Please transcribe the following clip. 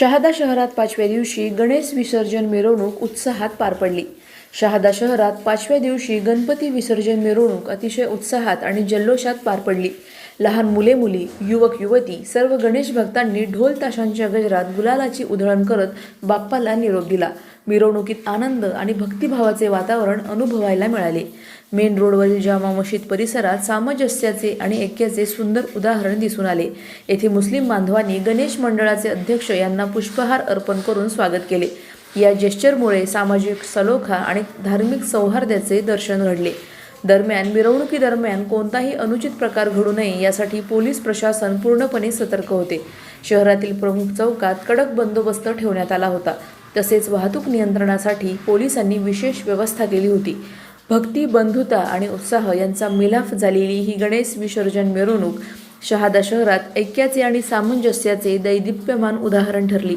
शहादा शहरात पाचव्या दिवशी गणेश विसर्जन मिरवणूक उत्साहात पार पडली. शहादा शहरात पाचव्या दिवशी गणपती विसर्जन मिरवणूक अतिशय उत्साहात आणि जल्लोषात पार पडली. लहान मुले मुली युवक युवती सर्व गणेश भक्तांनी ढोल ताशांच्या गजरात गुलालाची उधळण करत बाप्पाला निरोप दिला. मिरवणुकीत आनंद आणि भक्तिभावाचे वातावरण अनुभवायला मिळाले. मेन रोडवरील जामा मशीद परिसरात सामंजस्याचे आणि ऐक्याचे सुंदर उदाहरण दिसून आले. येथे मुस्लिम बांधवांनी गणेश मंडळाचे अध्यक्ष यांना पुष्पहार अर्पण करून स्वागत केले. या जेस्चरमुळे सामाजिक सलोखा आणि धार्मिक सौहार्दाचे दर्शन घडले. दरम्यान मिरवणुकीदरम्यान कोणताही अनुचित प्रकार घडू नये यासाठी पोलीस प्रशासन पूर्णपणे सतर्क होते. शहरातील प्रमुख चौकात कडक बंदोबस्त ठेवण्यात आला होता. तसेच वाहतूक नियंत्रणासाठी पोलिसांनी विशेष व्यवस्था केली होती. भक्ती बंधुता आणि उत्साह यांचा मिलाफ झालेली ही गणेश विसर्जन मिरवणूक शहादा शहरात ऐक्याचे आणि सामंजस्याचे दैदिप्यमान उदाहरण ठरली.